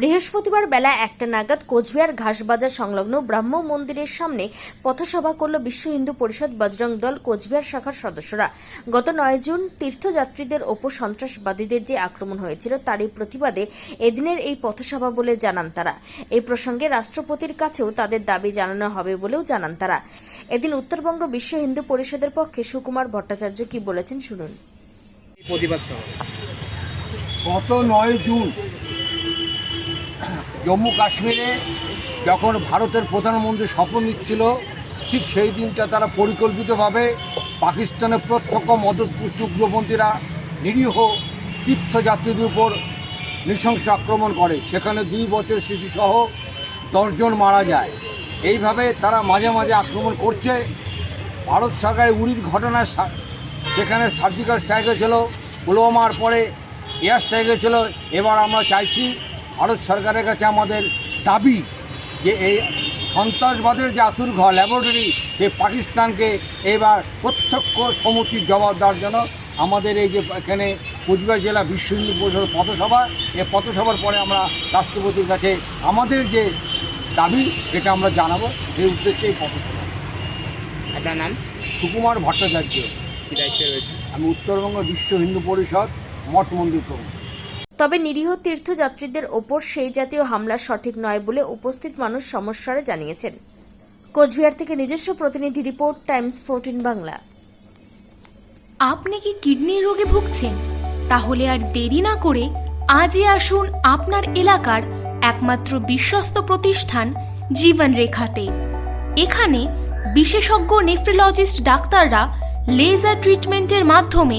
বৃহস্পতিবার বেলা একটা নাগাদ কোচবিহার ঘাসবাজার সংলগ্ন ব্রাহ্ম মন্দিরের সামনে পথসভা করল বিশ্ব হিন্দু পরিষদ বজরং দল কোচবিহার শাখার সদস্যরা। গত নয় জুন তীর্থযাত্রীদের ওপর সন্ত্রাসবাদীদের যে আক্রমণ হয়েছিল, তারই প্রতিবাদে এদিনের এই পথসভা বলে জানান তারা। এই প্রসঙ্গে রাষ্ট্রপতির কাছেও তাদের দাবি জানানো হবে বলেও জানান তারা। এদিন উত্তরবঙ্গ বিশ্ব হিন্দু পরিষদের পক্ষে সুকুমার ভট্টাচার্য কি বলেছেন শুনুন। প্রতিবাদ গত নয় জুন জম্মু কাশ্মীরে যখন ভারতের প্রধানমন্ত্রী শপথ নিচ্ছিল, ঠিক সেই দিনটা তারা পরিকল্পিতভাবে পাকিস্তানের প্রত্যক্ষ মদতপুষ্ট উগ্রপন্থীরা নিরীহ তীর্থযাত্রীদের উপর নৃশংস আক্রমণ করে। সেখানে দুই বছর শিশুসহ দশজন মারা যায়। এইভাবে তারা মাঝে মাঝে আক্রমণ করছে। ভারত সরকারের উড়ির ঘটনায় সেখানে সার্জিক্যাল স্ট্রাইক হয়েছিল, পুলওয়ামার পরে এয়ার স্ট্রাইক হয়েছিল। এবার আমরা চাইছি ভারত সরকারের কাছে আমাদের দাবি যে এই সন্ত্রাসবাদের যে আতুর ঘর ল্যাবরেটরি সে পাকিস্তানকে এবার প্রত্যক্ষ সমুচিত জবাব দেওয়ার জন্য আমাদের এই যে এখানে কোচবিহার জেলা বিশ্ব হিন্দু পরিষদ পথসভা এই পথসভার পরে আমরা রাষ্ট্রপতির কাছে আমাদের যে দাবি সেটা আমরা জানাব সেই উদ্দেশ্যে এই পথসভা। আপনার নাম? সুকুমার ভট্টাচার্য। কি দায়িত্বে রয়েছে আমি উত্তরবঙ্গ বিশ্ব হিন্দু পরিষদ মঠ মন্দির প্রমুখ। তবে নিরীহ তীর্থযাত্রীদের ওপর সেই জাতীয় হামলা সঠিক নয় বলে উপস্থিত মানুষ সমস্যারে জানিয়েছেন। কোচবিহার থেকে নিজস্ব প্রতিনিধি রিপোর্ট, টাইমস ফোরটিন বাংলা। আপনি কি কিডনির রোগে ভুগছেন? তাহলে আর দেরি না করে আজই আসুন আপনার এলাকার একমাত্র বিশ্বস্ত প্রতিষ্ঠান জীবন রেখাতে এখানে বিশেষজ্ঞ নেফ্রোলজিস্ট ডাক্তাররা লেজার ট্রিটমেন্টের মাধ্যমে